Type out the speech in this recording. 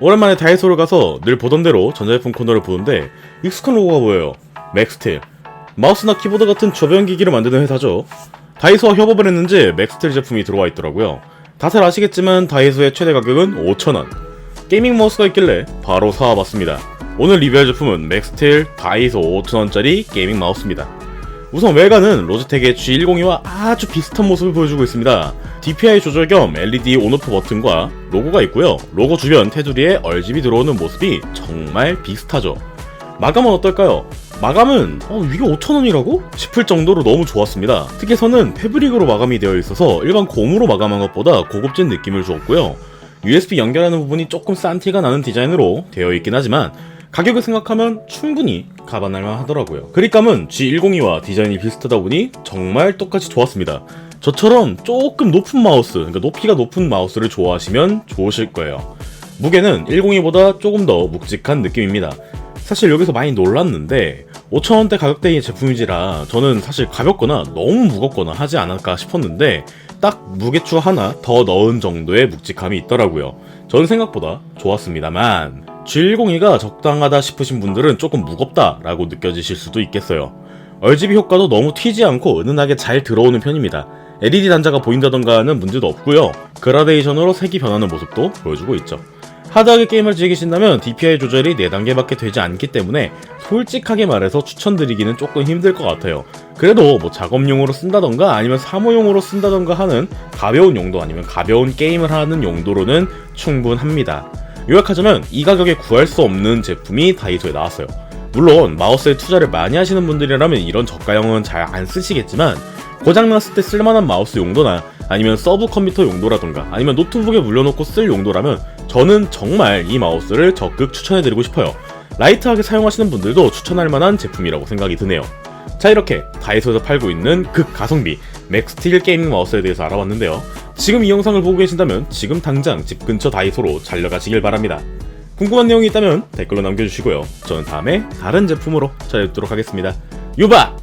오랜만에 다이소를 가서 늘 보던 대로 전자제품 코너를 보는데 익숙한 로고가 보여요. 맥스틸. 마우스나 키보드 같은 저변 기기를 만드는 회사죠. 다이소와 협업을 했는지 맥스틸 제품이 들어와 있더라고요. 다들 아시겠지만 다이소의 최대 가격은 5,000원. 게이밍 마우스가 있길래 바로 사와봤습니다. 오늘 리뷰할 제품은 맥스틸 다이소 5,000원짜리 게이밍 마우스입니다. 우선 외관은 로지텍의 G102와 아주 비슷한 모습을 보여주고 있습니다. DPI 조절 겸 LED 온오프 버튼과 로고가 있고요. 로고 주변 테두리에 RGB 들어오는 모습이 정말 비슷하죠. 마감은 어떨까요? 마감은 어, 이게 5,000원이라고? 싶을 정도로 너무 좋았습니다. 특히서는 패브릭으로 마감이 되어 있어서 일반 고무로 마감한 것보다 고급진 느낌을 주었고요. USB 연결하는 부분이 조금 싼 티가 나는 디자인으로 되어 있긴 하지만 가격을 생각하면 충분히 가반할만 하더라고요. 그립감은 G102와 디자인이 비슷하다 보니 정말 똑같이 좋았습니다. 저처럼 조금 높은 마우스, 그러니까 높이가 높은 마우스를 좋아하시면 좋으실 거예요. 무게는 102보다 조금 더 묵직한 느낌입니다. 사실 여기서 많이 놀랐는데 5천원대 가격대의 제품이지라 저는 사실 가볍거나 너무 무겁거나 하지 않을까 싶었는데 딱 무게추 하나 더 넣은 정도의 묵직함이 있더라고요. 저는 생각보다 좋았습니다만 G102가 적당하다 싶으신 분들은 조금 무겁다 라고 느껴지실 수도 있겠어요. RGB 효과도 너무 튀지 않고 은은하게 잘 들어오는 편입니다. LED 단자가 보인다던가 하는 문제도 없고요. 그라데이션으로 색이 변하는 모습도 보여주고 있죠. 하드하게 게임을 즐기신다면 DPI 조절이 4단계밖에 되지 않기 때문에 솔직하게 말해서 추천드리기는 조금 힘들 것 같아요. 그래도 뭐 작업용으로 쓴다던가 아니면 사무용으로 쓴다던가 하는 가벼운 용도 아니면 가벼운 게임을 하는 용도로는 충분합니다. 요약하자면 이 가격에 구할 수 없는 제품이 다이소에 나왔어요. 물론 마우스에 투자를 많이 하시는 분들이라면 이런 저가형은 잘 안 쓰시겠지만 고장났을 때 쓸만한 마우스 용도나 아니면 서브 컴퓨터 용도라던가 아니면 노트북에 물려놓고 쓸 용도라면 저는 정말 이 마우스를 적극 추천해드리고 싶어요. 라이트하게 사용하시는 분들도 추천할 만한 제품이라고 생각이 드네요. 자 이렇게 다이소에서 팔고 있는 극가성비 맥스틸 게이밍 마우스에 대해서 알아봤는데요. 지금 이 영상을 보고 계신다면 지금 당장 집 근처 다이소로 달려가시길 바랍니다. 궁금한 내용이 있다면 댓글로 남겨주시고요. 저는 다음에 다른 제품으로 찾아뵙도록 하겠습니다. 유바!